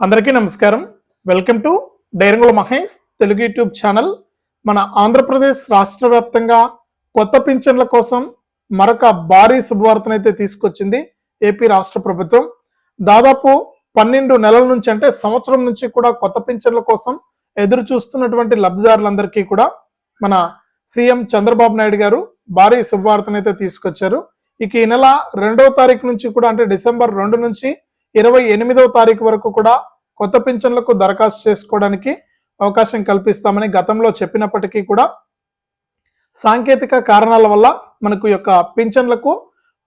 అందరికీ నమస్కారం. Welcome to డైరంగుల Mahesh Telugu YouTube channel మన ఆంధ్రప్రదేశ్ రాష్ట్ర వ్యాప్తంగా కొత్త పింఛన్ల కోసం మరొక భారీ శుభవార్తనైతే తీసుకొచ్చింది ఏపీ రాష్ట్ర ప్రభుత్వం. దాదాపు పన్నెండు నెలల నుంచి అంటే సంవత్సరం నుంచి కూడా కొత్త పింఛన్ల కోసం ఎదురు చూస్తున్నటువంటి లబ్ధిదారులందరికీ కూడా మన సీఎం చంద్రబాబు నాయుడు గారు భారీ శుభవార్తనైతే తీసుకొచ్చారు. ఇక ఈ నెల రెండవ తారీఖు నుంచి కూడా అంటే డిసెంబర్ రెండు నుంచి ఇరవై ఎనిమిదవ తారీఖు వరకు కూడా కొత్త పింఛన్లకు దరఖాస్తు చేసుకోవడానికి అవకాశం కల్పిస్తామని గతంలో చెప్పినప్పటికీ కూడా సాంకేతిక కారణాల వల్ల మనకు యొక్క పింఛన్లకు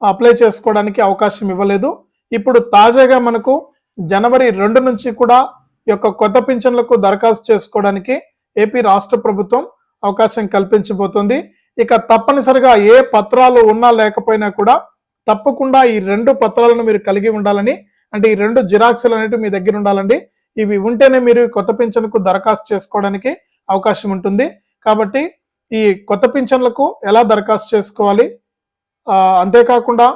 అప్లై చేసుకోవడానికి అవకాశం ఇవ్వలేదు. ఇప్పుడు తాజాగా మనకు జనవరి రెండు నుంచి కూడా యొక్క కొత్త పింఛన్లకు దరఖాస్తు చేసుకోవడానికి ఏపీ రాష్ట్ర ప్రభుత్వం అవకాశం కల్పించబోతుంది. ఇక తప్పనిసరిగా ఏ పత్రాలు ఉన్నా లేకపోయినా కూడా తప్పకుండా ఈ రెండు పత్రాలను మీరు కలిగి ఉండాలని అంటే ఈ రెండు జిరాక్స్లు అనేవి మీ దగ్గర ఉండాలండి. ఇవి ఉంటేనే మీరు కొత్త పింఛన్కు దరఖాస్తు చేసుకోవడానికి అవకాశం ఉంటుంది. కాబట్టి ఈ కొత్త పింఛన్లకు ఎలా దరఖాస్తు చేసుకోవాలి? అంతేకాకుండా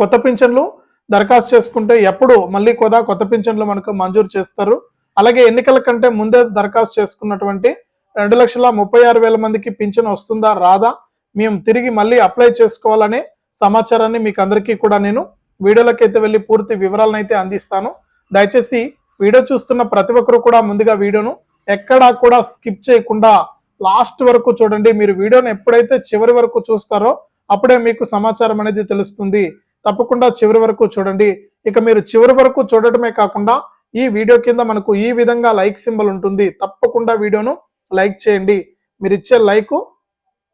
కొత్త పింఛన్లు దరఖాస్తు చేసుకుంటే ఎప్పుడు మళ్ళీ కూడా కొత్త పింఛన్లు మనకు మంజూరు చేస్తారు. అలాగే ఎన్నికల కంటే ముందే దరఖాస్తు చేసుకున్నటువంటి రెండు లక్షల ముప్పై ఆరు వేల మందికి పింఛన్ వస్తుందా రాదా? మేము తిరిగి మళ్ళీ అప్లై చేసుకోవాలనే సమాచారాన్ని మీకు అందరికీ కూడా నేను వీడియోలోకి అయితే వెళ్ళి పూర్తి వివరాలను అయితే అందిస్తాను. దయచేసి వీడియో చూస్తున్న ప్రతి ఒక్కరు కూడా ముందుగా వీడియోను ఎక్కడా కూడా స్కిప్ చేయకుండా లాస్ట్ వరకు చూడండి. మీరు వీడియోను ఎప్పుడైతే చివరి వరకు చూస్తారో అప్పుడే మీకు సమాచారం అనేది తెలుస్తుంది. తప్పకుండా చివరి వరకు చూడండి. ఇక మీరు చివరి వరకు చూడటమే కాకుండా ఈ వీడియో కింద మనకు ఈ విధంగా లైక్ సింబల్ ఉంటుంది. తప్పకుండా వీడియోను లైక్ చేయండి. మీరు ఇచ్చే లైక్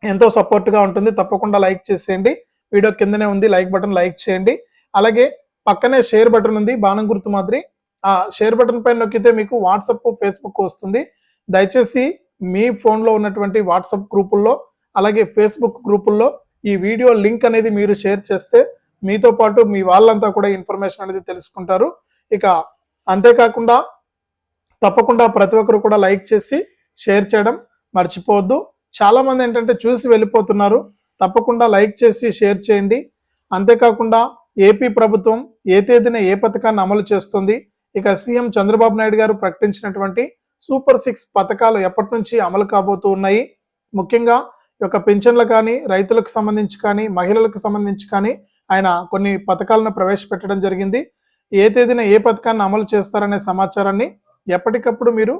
ఎంతో సపోర్ట్గా ఉంటుంది. తప్పకుండా లైక్ చేసేయండి. వీడియో కిందనే ఉంది. లైక్ బటన్ లైక్ చేయండి. అలాగే పక్కనే షేర్ బటన్ ఉంది బాణం గుర్తు మాదిరి. ఆ షేర్ బటన్ పైన నొక్కితే మీకు వాట్సప్ ఫేస్బుక్ వస్తుంది. దయచేసి మీ ఫోన్లో ఉన్నటువంటి వాట్సప్ గ్రూపుల్లో అలాగే ఫేస్బుక్ గ్రూపుల్లో ఈ వీడియో లింక్ అనేది మీరు షేర్ చేస్తే మీతో పాటు మీ వాళ్ళంతా కూడా ఇన్ఫర్మేషన్ అనేది తెలుసుకుంటారు. ఇక అంతేకాకుండా తప్పకుండా ప్రతి ఒక్కరు కూడా లైక్ చేసి షేర్ చేయడం మర్చిపోవద్దు. చాలామంది ఏంటంటే చూసి వెళ్ళిపోతున్నారు. తప్పకుండా లైక్ చేసి షేర్ చేయండి. అంతేకాకుండా ఏపీ ప్రభుత్వం ఏ తేదీన ఏ పథకాన్ని అమలు చేస్తుంది? ఇక సీఎం చంద్రబాబు నాయుడు గారు ప్రకటించినటువంటి సూపర్ సిక్స్ పథకాలు ఎప్పటి నుంచి అమలు కాబోతూ ఉన్నాయి? ముఖ్యంగా ఈ యొక్క పింఛన్లు కానీ రైతులకు సంబంధించి కానీ మహిళలకు సంబంధించి కానీ ఆయన కొన్ని పథకాలను ప్రవేశపెట్టడం జరిగింది. ఏ తేదీన ఏ పథకాన్ని అమలు చేస్తారనే సమాచారాన్ని ఎప్పటికప్పుడు మీరు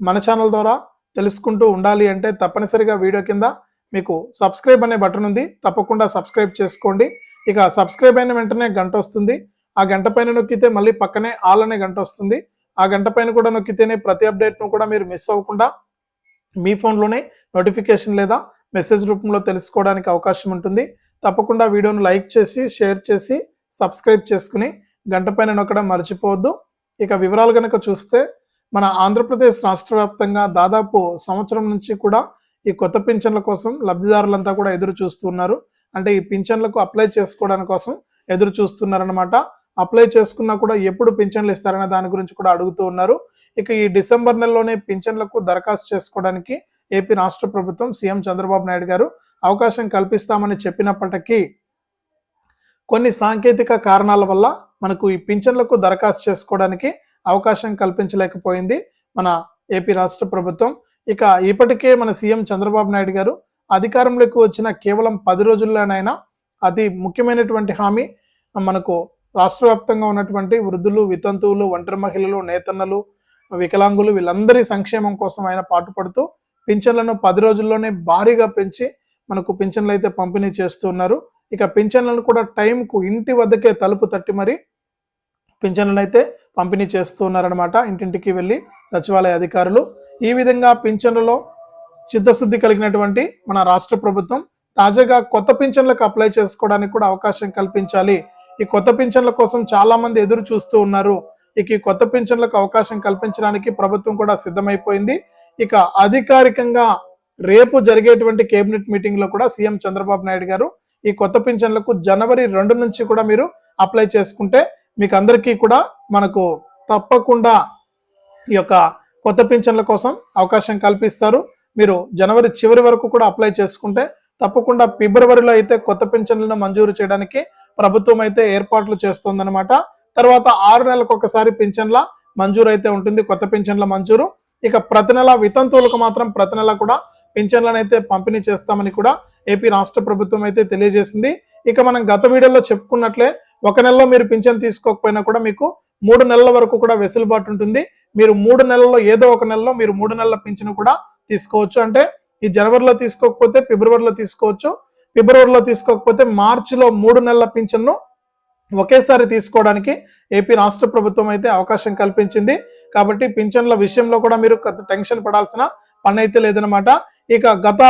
మన ఛానల్ ద్వారా తెలుసుకుంటూ ఉండాలి అంటే తప్పనిసరిగా వీడియో కింద మీకు సబ్స్క్రైబ్ అనే బటన్ ఉంది. తప్పకుండా సబ్స్క్రైబ్ చేసుకోండి. ఇక సబ్స్క్రైబ్ అయిన వెంటనే గంట వస్తుంది. ఆ గంట పైన నొక్కితే మళ్ళీ పక్కనే ఆల్ అనే గంట వస్తుంది. ఆ గంట పైన కూడా నొక్కితేనే ప్రతి అప్డేట్ను కూడా మీరు మిస్ అవ్వకుండా మీ ఫోన్లోనే నోటిఫికేషన్ లేదా మెసేజ్ రూపంలో తెలుసుకోవడానికి అవకాశం ఉంటుంది. తప్పకుండా వీడియోను లైక్ చేసి షేర్ చేసి సబ్స్క్రైబ్ చేసుకుని గంట పైన నొక్కడం మర్చిపోవద్దు. ఇక వివరాలు కనుక చూస్తే మన ఆంధ్రప్రదేశ్ రాష్ట్ర వ్యాప్తంగా దాదాపు సంవత్సరం నుంచి కూడా ఈ కొత్త పింఛన్ల కోసం లబ్ధిదారులంతా కూడా ఎదురు చూస్తున్నారు అంటే ఈ పింఛన్లకు అప్లై చేసుకోవడానికి కోసం ఎదురు చూస్తున్నారనమాట అప్లై చేసుకున్నా కూడా ఎప్పుడు పింఛన్లు ఇస్తారనే దాని గురించి కూడా అడుగుతూ ఉన్నారు. ఇక ఈ డిసెంబర్ నెలలోనే పింఛన్లకు దరఖాస్తు చేసుకోవడానికి ఏపీ రాష్ట్ర ప్రభుత్వం సీఎం చంద్రబాబు నాయుడు గారు అవకాశం కల్పిస్తామని చెప్పినప్పటికీ కొన్ని సాంకేతిక కారణాల వల్ల మనకు ఈ పింఛన్లకు దరఖాస్తు చేసుకోవడానికి అవకాశం కల్పించలేకపోయింది మన ఏపీ రాష్ట్ర ప్రభుత్వం. ఇక ఇప్పటికే మన సీఎం చంద్రబాబు నాయుడు గారు అధికారంలోకి వచ్చిన కేవలం పది రోజుల్లోనైనా అతి ముఖ్యమైనటువంటి హామీ. మనకు రాష్ట్ర వ్యాప్తంగా ఉన్నటువంటి వృద్ధులు వితంతువులు ఒంటరి మహిళలు నేతన్నలు వికలాంగులు వీళ్ళందరి సంక్షేమం కోసం ఆయన పాటుపడుతూ పింఛన్లను పది రోజుల్లోనే భారీగా పెంచి మనకు పింఛన్లు అయితే పంపిణీ చేస్తున్నారు. ఇక పింఛన్లను కూడా టైంకు ఇంటి వద్దకే తలుపు తట్టి మరి పింఛన్లను అయితే పంపిణీ చేస్తూ ఉన్నారనమాట ఇంటింటికి వెళ్ళి సచివాలయ అధికారులు. ఈ విధంగా పింఛన్లలో చిత్తశుద్ధి కలిగినటువంటి మన రాష్ట్ర ప్రభుత్వం తాజాగా కొత్త పింఛన్లకు అప్లై చేసుకోవడానికి కూడా అవకాశం కల్పించాలి. ఈ కొత్త పింఛన్ల కోసం చాలా మంది ఎదురు చూస్తూ ఉన్నారు. ఇక ఈ కొత్త పింఛన్లకు అవకాశం కల్పించడానికి ప్రభుత్వం కూడా సిద్ధమైపోయింది. ఇక అధికారికంగా రేపు జరిగేటువంటి కేబినెట్ మీటింగ్లో కూడా సీఎం చంద్రబాబు నాయుడు గారు ఈ కొత్త పింఛన్లకు జనవరి రెండు నుంచి కూడా మీరు అప్లై చేసుకుంటే మీకు అందరికీ కూడా మనకు తప్పకుండా ఈ యొక్క కొత్త పింఛన్ల కోసం అవకాశం కల్పిస్తారు. మీరు జనవరి చివరి వరకు కూడా అప్లై చేసుకుంటే తప్పకుండా ఫిబ్రవరిలో అయితే కొత్త పెన్షన్లను మంజూరు చేయడానికి ప్రభుత్వం అయితే ఏర్పాట్లు చేస్తుందన్నమాట. తర్వాత ఆరు నెలలకు ఒకసారి పింఛన్ల మంజూరు అయితే ఉంటుంది కొత్త పెన్షన్ల మంజూరు. ఇక ప్రతి నెల వితంతువులకు మాత్రం ప్రతి నెల కూడా పింఛన్లను అయితే పంపిణీ చేస్తామని కూడా ఏపీ రాష్ట్ర ప్రభుత్వం అయితే తెలియజేసింది. ఇక మనం గత వీడియోలో చెప్పుకున్నట్లే ఒక నెలలో మీరు పింఛన్ తీసుకోకపోయినా కూడా మీకు మూడు నెలల వరకు కూడా వెసులుబాటు ఉంటుంది. మీరు మూడు నెలల్లో ఏదో ఒక నెలలో మీరు మూడు నెలల పింఛను కూడా తీసుకోవచ్చు. అంటే ఈ జనవరిలో తీసుకోకపోతే ఫిబ్రవరిలో తీసుకోవచ్చు. ఫిబ్రవరిలో తీసుకోకపోతే మార్చిలో మూడు నెలల పింఛన్ను ఒకేసారి తీసుకోవడానికి ఏపీ రాష్ట్ర ప్రభుత్వం అయితే అవకాశం కల్పించింది. కాబట్టి పింఛన్ల విషయంలో కూడా మీరు టెన్షన్ పడాల్సిన పని అయితే లేదనమాట ఇక గత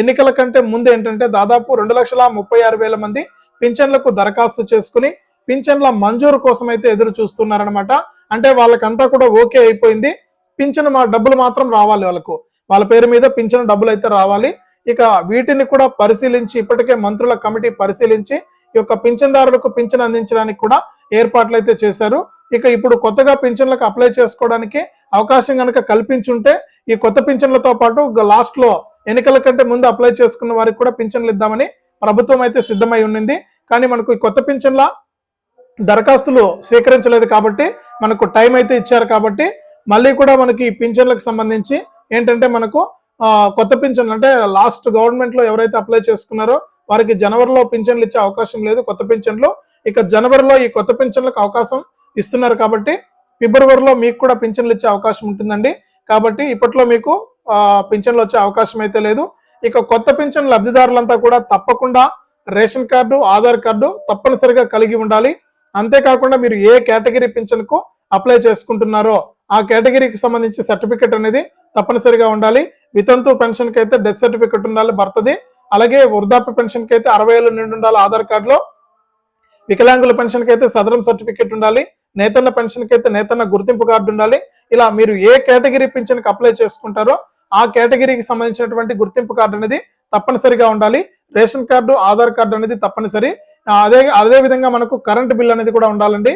ఎన్నికల కంటే ముందు ఏంటంటే దాదాపు రెండు లక్షల ముప్పై ఆరు వేల మంది పింఛన్లకు దరఖాస్తు చేసుకుని పింఛన్ల మంజూరు కోసం అయితే ఎదురు చూస్తున్నారనమాట అంటే వాళ్ళకంతా కూడా ఓకే అయిపోయింది. పింఛన్ మా డబ్బులు మాత్రం రావాలి వాళ్ళకు. వాళ్ళ పేరు మీద పింఛన్ డబ్బులు అయితే రావాలి. ఇక వీటిని కూడా పరిశీలించి ఇప్పటికే మంత్రుల కమిటీ పరిశీలించి ఈ యొక్క పింఛన్దారులకు పింఛన్ అందించడానికి కూడా ఏర్పాట్లు అయితే చేశారు. ఇక ఇప్పుడు కొత్తగా పింఛన్లకు అప్లై చేసుకోవడానికి అవకాశం కనుక కల్పించుంటే ఈ కొత్త పింఛన్లతో పాటు లాస్ట్లో ఎన్నికల కంటే ముందు అప్లై చేసుకున్న వారికి కూడా పింఛన్లు ఇద్దామని ప్రభుత్వం అయితే సిద్ధమై ఉన్నింది. కానీ మనకు ఈ కొత్త పింఛన్ల దరఖాస్తులు స్వీకరించలేదు కాబట్టి మనకు టైం అయితే ఇచ్చారు కాబట్టి మళ్ళీ కూడా మనకి ఈ పింఛన్లకు సంబంధించి ఏంటంటే మనకు కొత్త పింఛన్లు అంటే లాస్ట్ గవర్నమెంట్లో ఎవరైతే అప్లై చేసుకున్నారో వారికి జనవరిలో పింఛన్లు ఇచ్చే అవకాశం లేదు కొత్త పింఛన్లు. ఇక జనవరిలో ఈ కొత్త పింఛన్లకు అవకాశం ఇస్తున్నారు కాబట్టి ఫిబ్రవరిలో మీకు కూడా పింఛన్లు ఇచ్చే అవకాశం ఉంటుందండి. కాబట్టి ఇప్పట్లో మీకు పింఛన్లు వచ్చే అవకాశం అయితే లేదు. ఇక కొత్త పింఛన్ లబ్ధిదారులంతా కూడా తప్పకుండా రేషన్ కార్డు ఆధార్ కార్డు తప్పనిసరిగా కలిగి ఉండాలి. అంతేకాకుండా మీరు ఏ కేటగిరీ పింఛన్కు అప్లై చేసుకుంటున్నారో ఆ కేటగిరీకి సంబంధించి సర్టిఫికెట్ అనేది తప్పనిసరిగా ఉండాలి. వితంతు పెన్షన్కి అయితే డెత్ సర్టిఫికెట్ ఉండాలి భర్తది. అలాగే వృద్ధాప్య పెన్షన్కి అయితే అరవై ఏళ్ళు నిండి ఉండాలి ఆధార్ కార్డులో. వికలాంగుల పెన్షన్కి అయితే సదరం సర్టిఫికెట్ ఉండాలి. నేతన్న పెన్షన్కి అయితే నేతన్న గుర్తింపు కార్డు ఉండాలి. ఇలా మీరు ఏ కేటగిరీ పింఛన్కి అప్లై చేసుకుంటారో ఆ కేటగిరీకి సంబంధించినటువంటి గుర్తింపు కార్డు అనేది తప్పనిసరిగా ఉండాలి. రేషన్ కార్డు ఆధార్ కార్డు అనేది తప్పనిసరి. అదే అదే విధంగా మనకు కరెంట్ బిల్ అనేది కూడా ఉండాలండి.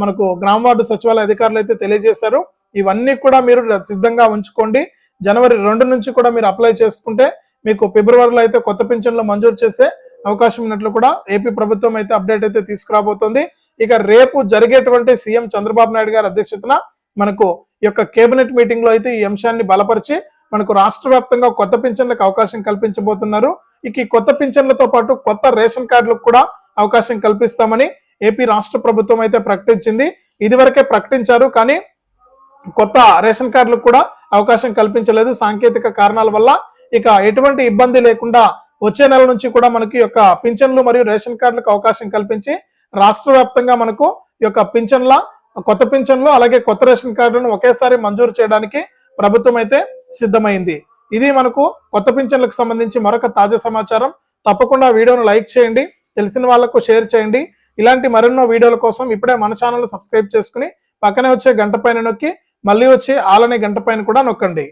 మనకు గ్రామ వార్డు సచివాలయ అధికారులు అయితే తెలియజేశారు. ఇవన్నీ కూడా మీరు సిద్ధంగా ఉంచుకోండి. జనవరి రెండు నుంచి కూడా మీరు అప్లై చేసుకుంటే మీకు ఫిబ్రవరిలో అయితే కొత్త పింఛన్లు మంజూరు చేసే అవకాశం ఉన్నట్లు కూడా ఏపీ ప్రభుత్వం అయితే అప్డేట్ అయితే తీసుకురాబోతోంది. ఇక రేపు జరిగేటువంటి సీఎం చంద్రబాబు నాయుడు గారి అధ్యక్షతన మనకు ఈ యొక్క కేబినెట్ మీటింగ్లో అయితే ఈ అంశాన్ని బలపరిచి మనకు రాష్ట్ర వ్యాప్తంగా కొత్త పింఛన్లకు అవకాశం కల్పించబోతున్నారు. ఇక ఈ కొత్త పింఛన్లతో పాటు కొత్త రేషన్ కార్డులకు కూడా అవకాశం కల్పిస్తామని ఏపీ రాష్ట్ర ప్రభుత్వం అయితే ప్రకటించింది. ఇదివరకే ప్రకటించారు కానీ కొత్త రేషన్ కార్డులకు కూడా అవకాశం కల్పించలేదు. సాంకేతిక కారణాల వల్ల ఇక ఎటువంటి ఇబ్బంది లేకుండా వచ్చే నెల నుంచి కూడా మనకి యొక్క పింఛన్లు మరియు రేషన్ కార్డులకు అవకాశం కల్పించి రాష్ట్ర వ్యాప్తంగా మనకు ఈ యొక్క పింఛన్ల కొత్త పింఛన్లు అలాగే కొత్త రేషన్ కార్డులను ఒకేసారి మంజూరు చేయడానికి ప్రభుత్వం అయితే సిద్ధమైంది. ఇది మనకు కొత్త పింఛన్లకు సంబంధించి మరొక తాజా సమాచారం. తప్పకుండా వీడియోను లైక్ చేయండి. తెలిసిన వాళ్ళకు షేర్ చేయండి. ఇలాంటి మరెన్నో వీడియోల కోసం ఇప్పుడే మన ఛానల్ సబ్స్క్రైబ్ చేసుకుని పక్కనే వచ్చే గంట పైన నొక్కి మళ్ళీ వచ్చే ఆలనే గంట పైన కూడా నొక్కండి.